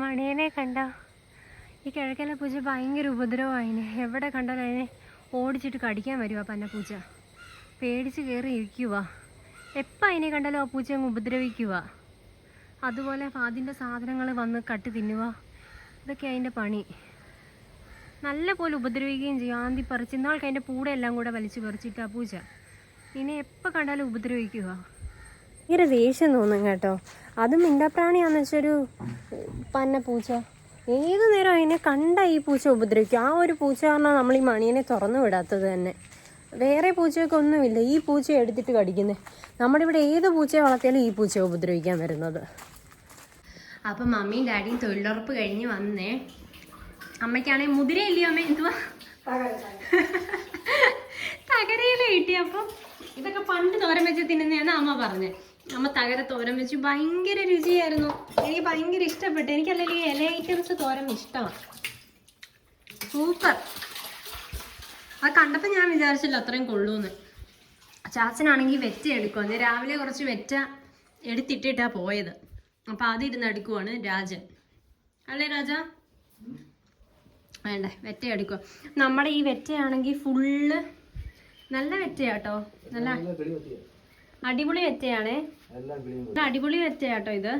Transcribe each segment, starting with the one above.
മണിയനെ കണ്ട ഈ കിഴക്കല പൂച്ച ഭയങ്കര ഉപദ്രവമായിന്. എവിടെ കണ്ടാലും അതിനെ ഓടിച്ചിട്ട് കടിക്കാൻ വരുവാ പൂജ. പേടിച്ച് കയറി ഇരിക്കുക എപ്പോൾ അതിനെ കണ്ടാലും ആ പൂജ അങ്ങ് ഉപദ്രവിക്കുക അതുപോലെ അതിന്റെ സാധനങ്ങൾ വന്ന് കട്ട് തിന്നുക ഇതൊക്കെ അതിന്റെ പണി. നല്ല പോലെ ഉപദ്രവിക്കുകയും ചെയ്യും. ആന്തി പറിച്ച് ഇന്നാൾക്ക് അതിന്റെ പൂടെ എല്ലാം കൂടെ വലിച്ചു പറിച്ചിട്ട് ആ ഇനി എപ്പോൾ കണ്ടാലും ഉപദ്രവിക്കുക ഭയങ്കര ദേഷ്യം തോന്നും കേട്ടോ. അതും മിണ്ടാപ്രാണിയാന്ന് വെച്ചൊരു പന്ന പൂച്ച. ഏത് നേരം അതിനെ കണ്ട ഈ പൂച്ച ഉപദ്രവിക്കും. ആ ഒരു പൂച്ച കാരണം നമ്മൾ ഈ മണിയനെ തുറന്നു വിടാത്തത് തന്നെ. വേറെ പൂച്ചയൊക്കെ ഒന്നുമില്ല ഈ പൂച്ച എടുത്തിട്ട് കടിക്കുന്നത് നമ്മുടെ ഇവിടെ ഏത് പൂച്ചയെ വളർത്തിയാലും ഈ പൂച്ച ഉപദ്രവിക്കാൻ വരുന്നത്. അപ്പം മമ്മിയും ഡാഡിയും തൊഴിലുറപ്പ് കഴിഞ്ഞ് വന്നേ. അമ്മയ്ക്കാണെങ്കിൽ മുതിരയില്ലയോ അമ്മ? എന്തുവാ? തകരയില കിട്ടി അപ്പം. ഇതൊക്കെ പണ്ട് തോരൻ വെച്ച് തിന്നുന്നതാണ് അമ്മ പറഞ്ഞത് അമ്മ തകര തോരൻ വെച്ച്. ഭയങ്കര രുചിയായിരുന്നു. എനിക്ക് ഭയങ്കര ഇഷ്ടപ്പെട്ടു. എനിക്കല്ലെങ്കിൽ ഈ ഇല ഐറ്റംസ് തോരൻ ഇഷ്ടമാണ്. സൂപ്പർ. അത് കണ്ടപ്പോൾ ഞാൻ വിചാരിച്ചില്ല അത്രയും കൊള്ളൂന്ന്. ചാച്ചനാണെങ്കിൽ വെറ്റ എടുക്കുവാന്ന് രാവിലെ കുറച്ച് വെറ്റ എടുത്തിട്ടിട്ടാ പോയത്. അപ്പം അതിരുന്ന് എടുക്കുവാണ് രാജൻ. അല്ലേ രാജ? വേണ്ട വെറ്റ എടുക്കുക നമ്മുടെ ഈ വെറ്റയാണെങ്കിൽ ഫുള്ള് നല്ല വെറ്റയാട്ടോ. നല്ല അടിപൊളി വെറ്റയാണ് അടിപൊളി വെറ്റയാട്ടോ ഇത്.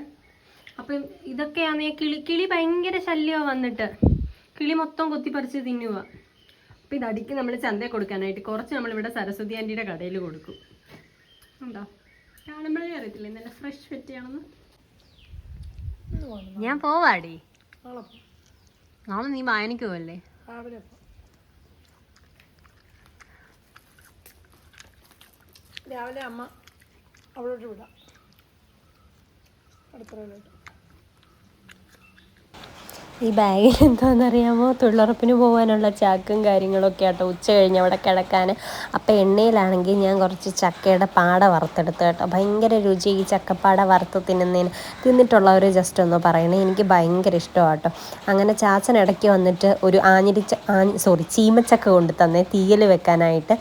അപ്പം ഇതൊക്കെയാണ് കിളി കിളി ഭയങ്കര ശല്യമാണ് വന്നിട്ട്. കിളി മൊത്തം കൊത്തിപ്പറിച്ച് തിന്നുക അപ്പം ഇത് അടിക്ക് നമ്മൾ ചന്തയിൽ കൊടുക്കാനായിട്ട് കുറച്ച് നമ്മളിവിടെ സരസ്വതി ആന്റിയുടെ കടയിൽ കൊടുക്കും. ഉണ്ടോ? കാണുമ്പോഴേ അറിയത്തില്ലേ. നല്ല ഫ്രഷ് വെറ്റയാണെന്ന് ഞാൻ പോവാടി. നാളെ നീ വായനയ്ക്ക് പോവല്ലേ? രാവിലെ അമ്മ അവളോട്ട് വിടാം. അടുക്കളയിലോട്ട്. ഈ ബാഗിൽ എന്താണെന്നറിയാമോ? തൊഴിലുറപ്പിന് പോകാനുള്ള ചാക്കും കാര്യങ്ങളൊക്കെ ആട്ടോ. ഉച്ച കഴിഞ്ഞ് അവിടെ കിടക്കാൻ അപ്പം എണ്ണയിലാണെങ്കിൽ ഞാൻ കുറച്ച് ചക്കയുടെ പാട വറുത്തെടുത്ത് കേട്ടോ. ഭയങ്കര രുചി ഈ ചക്കപ്പാട വറുത്ത് തിന്നുന്നതിന്. തിന്നിട്ടുള്ളവർ ജസ്റ്റ് ഒന്ന് പറയണേ. എനിക്ക് ഭയങ്കര ഇഷ്ടമാട്ടോ. അങ്ങനെ ചാച്ചൻ ഇടയ്ക്ക് വന്നിട്ട് ഒരു ആഞ്ഞിരി ആഞ്ഞി സോറി ചീമച്ചക്ക കൊണ്ട് തന്നെ തീയൽ വെക്കാനായിട്ട്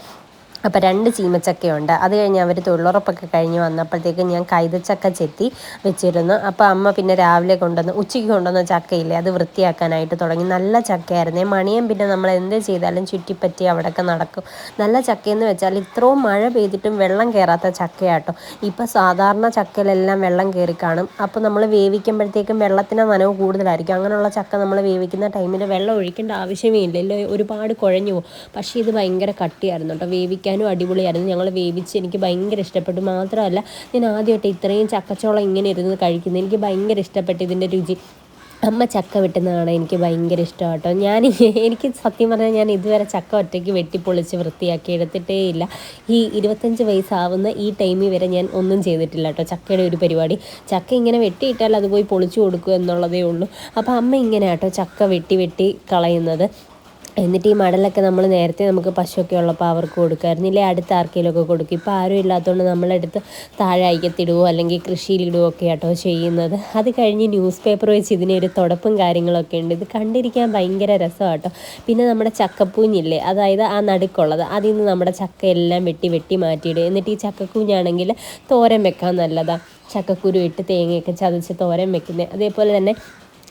അപ്പോൾ രണ്ട് ചീമച്ചക്കയുണ്ട്. അത് കഴിഞ്ഞ് അവർ തൊഴിലുറപ്പൊക്കെ കഴിഞ്ഞ് വന്നപ്പോഴത്തേക്ക് ഞാൻ കൈതച്ചക്ക ചെത്തി വെച്ചിരുന്നു. അപ്പോൾ അമ്മ പിന്നെ രാവിലെ കൊണ്ടുവന്ന് ഉച്ചയ്ക്ക് കൊണ്ടുവന്ന ചക്കയില്ലേ അത് വൃത്തിയാക്കാനായിട്ട് തുടങ്ങി. നല്ല ചക്കയായിരുന്നേ. മണിയും പിന്നെ നമ്മൾ എന്ത് ചെയ്താലും ചുറ്റിപ്പറ്റി അവിടെയൊക്കെ നടക്കും. നല്ല ചക്കയെന്ന് വെച്ചാൽ ഇത്രയും മഴ പെയ്തിട്ടും വെള്ളം കയറാത്ത ചക്കയാട്ടോ. ഇപ്പോൾ സാധാരണ ചക്കയിലെല്ലാം വെള്ളം കയറി കാണും. അപ്പോൾ നമ്മൾ വേവിക്കുമ്പോഴത്തേക്കും വെള്ളത്തിന് നനവ് കൂടുതലായിരിക്കും. അങ്ങനെയുള്ള ചക്ക നമ്മൾ വേവിക്കുന്ന ടൈമിൽ വെള്ളം ഒഴിക്കേണ്ട ആവശ്യമേ ഇല്ലല്ലോ. ഒരുപാട് കുഴഞ്ഞു പോകും. പക്ഷേ ഇത് ഭയങ്കര കട്ടിയായിരുന്നു കേട്ടോ. വേവിക്കാനും അടിപൊളിയായിരുന്നു. ഞങ്ങൾ വേവിച്ച് എനിക്ക് ഭയങ്കര ഇഷ്ടപ്പെട്ടു. മാത്രമല്ല ഞാൻ ആദ്യമായിട്ട് ഇത്രയും ചക്കച്ചോളം ഇങ്ങനെ ഇരുന്ന് കഴിക്കുന്നത് എനിക്ക് ഭയങ്കര ഇഷ്ടപ്പെട്ടു. ഇതിന്റെ രുചി. അമ്മ ചക്ക വെട്ടുന്നതാണ് എനിക്ക് ഭയങ്കര ഇഷ്ടം കേട്ടോ ഞാൻ എനിക്ക് സത്യം പറഞ്ഞാൽ ഞാൻ ഇതുവരെ ചക്ക ഒറ്റയ്ക്ക് വെട്ടിപ്പൊളിച്ച് വൃത്തിയാക്കി എടുത്തിട്ടേ ഇല്ല. ഈ ഇരുപത്തഞ്ച് വയസ്സാവുന്ന ഈ ടൈമിൽ വരെ ഞാൻ ഒന്നും ചെയ്തിട്ടില്ല കേട്ടോ ചക്കയുടെ ഒരു പരിപാടി. ചക്ക ഇങ്ങനെ വെട്ടിയിട്ടാൽ അത് പോയി പൊളിച്ചു കൊടുക്കുക എന്നുള്ളതേ ഉള്ളൂ. അപ്പോൾ അമ്മ ഇങ്ങനെ കേട്ടോ ചക്ക വെട്ടി വെട്ടി കളയുന്നത്. എന്നിട്ട് ഈ മടലൊക്കെ നമ്മൾ നേരത്തെ നമുക്ക് പശുവൊക്കെ ഉള്ളപ്പോൾ അവർക്ക് കൊടുക്കുമായിരുന്നു ഇല്ലേ അടുത്ത ആർക്കെങ്കിലുമൊക്കെ കൊടുക്കും. ഇപ്പോൾ ആരും ഇല്ലാത്തതുകൊണ്ട് നമ്മളെടുത്ത് താഴെ അയക്കത്തിടുവോ അല്ലെങ്കിൽ കൃഷിയിലിടുവോ ഒക്കെ ആട്ടോ ചെയ്യുന്നത്. അത് കഴിഞ്ഞ് ന്യൂസ് പേപ്പർ വെച്ച് ഇതിനൊരു തുടപ്പും കാര്യങ്ങളൊക്കെ ഉണ്ട്. ഇത് കണ്ടിരിക്കാൻ ഭയങ്കര രസമാട്ടോ. പിന്നെ നമ്മുടെ ചക്കപ്പൂഞ്ഞില്ലേ അതായത് ആ നടുക്കുള്ളത്. അതിൽ നിന്ന് നമ്മുടെ ചക്ക എല്ലാം വെട്ടി വെട്ടി മാറ്റിയിടുക എന്നിട്ട് ഈ ചക്കക്കൂഞ്ഞാണെങ്കിൽ തോരൻ വെക്കാൻ നല്ലതാണ് ചക്കക്കുരു ഇട്ട് തേങ്ങയൊക്കെ ചതച്ച് തോരൻ വെക്കുന്നത് അതേപോലെ തന്നെ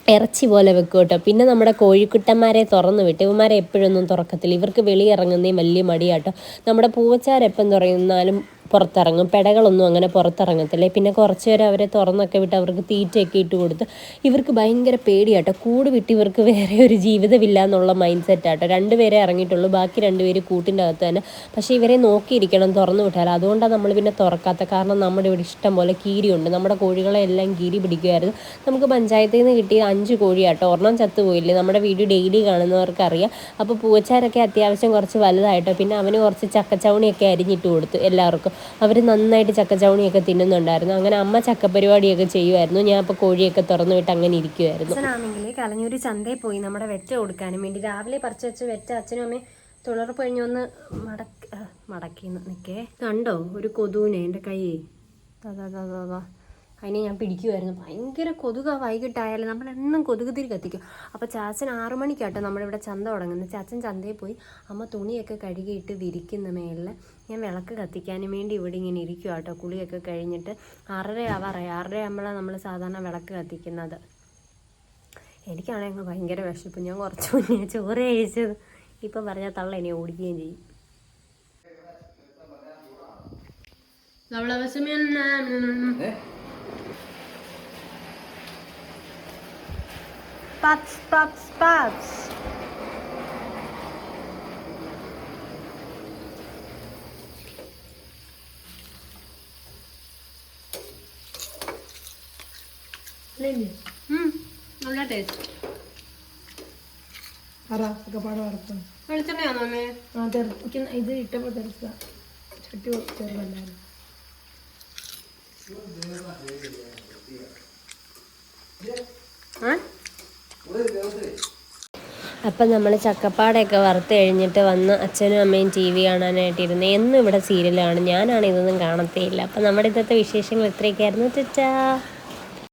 ഇറച്ചി പോലെ വെക്കും കേട്ടോ. പിന്നെ നമ്മുടെ കോഴിക്കുട്ടന്മാരെ തുറന്നു വിട്ട് ഇവന്മാരെ എപ്പോഴൊന്നും തുറക്കത്തില്ല. ഇവർക്ക് വെളിയിറങ്ങുന്നേ വലിയ മടിയാട്ടോ നമ്മുടെ പൂവച്ചാരെപ്പം തുറന്നാലും പുറത്തിറങ്ങും. പെടകളൊന്നും അങ്ങനെ പുറത്തിറങ്ങത്തില്ലേ. പിന്നെ കുറച്ച് നേരം അവരെ തുറന്നൊക്കെ വിട്ട് അവർക്ക് തീറ്റയൊക്കെ ഇട്ട് കൊടുത്ത് ഇവർക്ക് ഭയങ്കര പേടിയാട്ടോ. കൂട് വിട്ട് ഇവർക്ക് വേറെ ഒരു ജീവിതമില്ല എന്നുള്ള മൈൻഡ് സെറ്റാട്ടോ രണ്ടുപേരെ ഇറങ്ങിയിട്ടുള്ളൂ. ബാക്കി രണ്ടുപേര് കൂട്ടിന്റെ അകത്ത് തന്നെ. പക്ഷേ ഇവരെ നോക്കിയിരിക്കണം തുറന്നു വിട്ടാൽ. അതുകൊണ്ടാണ് നമ്മൾ പിന്നെ തുറക്കാത്ത. കാരണം നമ്മുടെ ഇവിടെ ഇഷ്ടം പോലെ കീരിയുണ്ട്. നമ്മുടെ കോഴികളെ എല്ലാം കീരി പിടിക്കുമായിരുന്നു. നമുക്ക് പഞ്ചായത്തിൽ നിന്ന് കിട്ടിയ അഞ്ച് കോഴിയാട്ടോ. ഒരെണ്ണം ചത്തുപോയില്ലേ? നമ്മുടെ വീഡിയോ ഡെയിലി കാണുന്നവർക്ക് അറിയാം അപ്പോൾ പൂച്ചാരൊക്കെ അത്യാവശ്യം കുറച്ച് വലുതായിട്ടോ. പിന്നെ അവന് കുറച്ച് ചക്കച്ചവണിയൊക്കെ അരിഞ്ഞിട്ട് കൊടുത്തു എല്ലാവർക്കും. അവർ നന്നായിട്ട് ചക്കച്ചവണിയൊക്കെ തിന്നുന്നുണ്ടായിരുന്നു. അങ്ങനെ അമ്മ ചക്കപ്പരിപാടിയൊക്കെ ചെയ്യുമായിരുന്നു. ഞാൻ അപ്പോൾ കോഴിയൊക്കെ തുറന്നു വിട്ട് അങ്ങനെ ഇരിക്കുമായിരുന്നു അച്ഛനാണെങ്കിൽ കലഞ്ഞൂര് ചന്തയിൽ പോയി നമ്മുടെ വെറ്റ കൊടുക്കാനും വേണ്ടി രാവിലെ പറിച്ചു വെച്ച് വെറ്റ അച്ഛനും അമ്മയും തൊഴിലുറപ്പ് കഴിഞ്ഞ് ഒന്ന് മടക്കി മടക്കി നിൽക്കേ കണ്ടോ? ഒരു കൊതുവിനെ എന്റെ കൈ താ അതാ അതാ അതാ അതിനെ ഞാൻ പിടിക്കുമായിരുന്നു ഭയങ്കര കൊതുക വൈകിട്ടായാലും നമ്മൾ എന്നും കൊതുക് തിരി കത്തിക്കും. അപ്പോൾ ചാച്ചൻ ആറു മണിക്കാട്ടോ നമ്മളിവിടെ ചന്ത തുടങ്ങുന്നത്. ചാച്ചൻ ചന്തയിൽ പോയി അമ്മ തുണിയൊക്കെ കഴുകിയിട്ട് വിരിക്കുന്ന മേളിൽ ഞാൻ വിളക്ക് കത്തിക്കാനും വേണ്ടി ഇവിടെ ഇങ്ങനെ ഇരിക്കുക കേട്ടോ കുളിയൊക്കെ കഴിഞ്ഞിട്ട് ആറര ആവാറായി ആറര ആകുമ്പോഴാണ് നമ്മൾ സാധാരണ വിളക്ക് കത്തിക്കുന്നത്. എനിക്കാണെങ്കിൽ ഭയങ്കര വിശപ്പ്. ഞാൻ കുറച്ച് മുന്നേ ചോറ് കഴിച്ചത്. ഇപ്പം പറഞ്ഞാൽ തള്ള ഇനി ഓടിക്കുകയും ചെയ്യും. Spots, spots, spots. നല്ല ടേസ്റ്റ് വെളിച്ചെണ്ണയാണോ ഇത് ഇട്ടപ്പോ തെറിച്ച ചട്ടി ചെറുതല്ലായിരുന്നു അപ്പം നമ്മൾ ചക്കപ്പാടൊക്കെ വറുത്ത് കഴിഞ്ഞിട്ട് വന്ന് അച്ഛനും അമ്മയും ടി വി കാണാനായിട്ടിരുന്നു എന്നും ഇവിടെ സീരിയലാണ് ഞാനാണ് ഇതൊന്നും കാണത്തേയില്ല. അപ്പം നമ്മുടെ ഇന്നത്തെ വിശേഷങ്ങൾ ഇത്രയൊക്കെയായിരുന്നു. ചച്ചാ